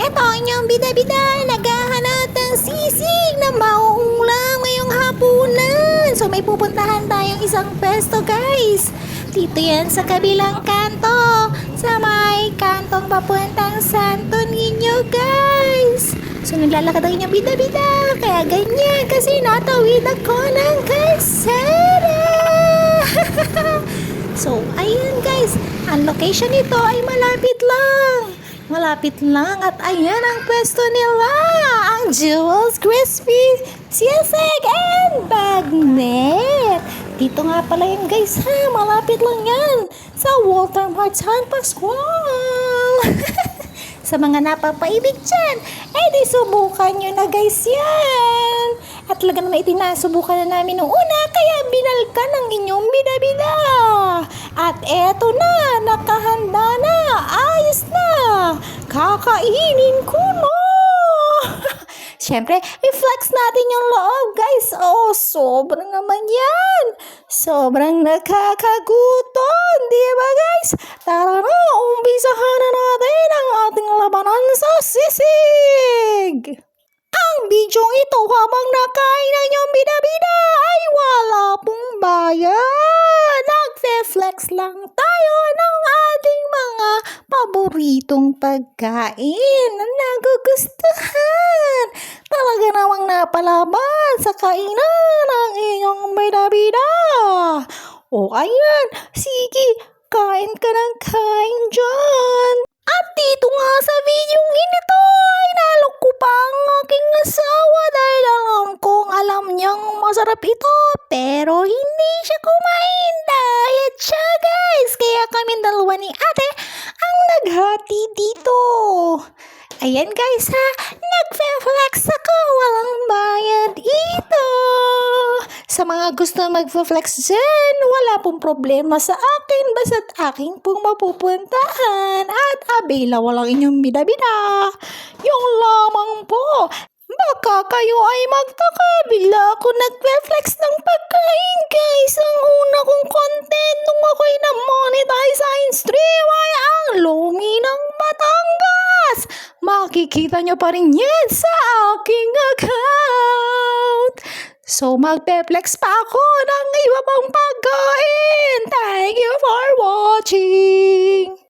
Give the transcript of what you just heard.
Eto ang inyong bida-bida, naghahanap ng sisig na mauulam ngayong hapunan. So may pupuntahan tayong isang pesto guys. Dito yan sa kabilang kanto. Sa may kantong papuntang Santo Niño guys. So naglalakad ang inyong bida-bida. Kaya ganyan kasi natawid ako ng kalsada. so ayun guys, ang location nito ay malapit lang. Malapit lang at ayan ang pwesto nila, ang Jewels Crispy Sisig and Bagnet. Dito nga pala yan guys ha, malapit lang yan sa Walter Mart San Pascual. sa mga napapaibig dyan, eh di subukan nyo na guys yan. At talaga naman itinasubukan na namin noong una, kaya binalkan ng inyong bida-bida. At eto na, nakahanda na, ayos na, kakainin ko na. Siyempre, i-flex natin yung loob, guys. Oh, sobrang naman yan. Sobrang nakakagutom, di ba, guys? Tara na, umpisahan na natin ang ating labanan sa sisig. Ang bidyong ito habang nakain ang iyong bida-bida ay wala pong bayad. Nagfe-flex lang tayo ng ating mga paboritong pagkain na nagugustuhan. Talaga namang napalaban sa kainan ng iyong bida-bida. O ayan, sige, kain ka ng kain dyan. At dito nga sa video ito ay nalok ko pa ang aking asawa dahil alam kong alam niyang masarap ito pero ang naghati dito. Ayan guys ha, nagfe-flex ako, walang bayad ito. Sa mga gusto magfe-flex dyan, wala pong problema sa akin basta't aking pong mapupuntahan at available ang inyong bida-bida. Yung lamang po, baka kayo ay magtaka bigla ako nagfe-flex ng pagkain guys. Makikita nyo pa rin yan sa aking account. So magpe-flex pa ako ng iba pang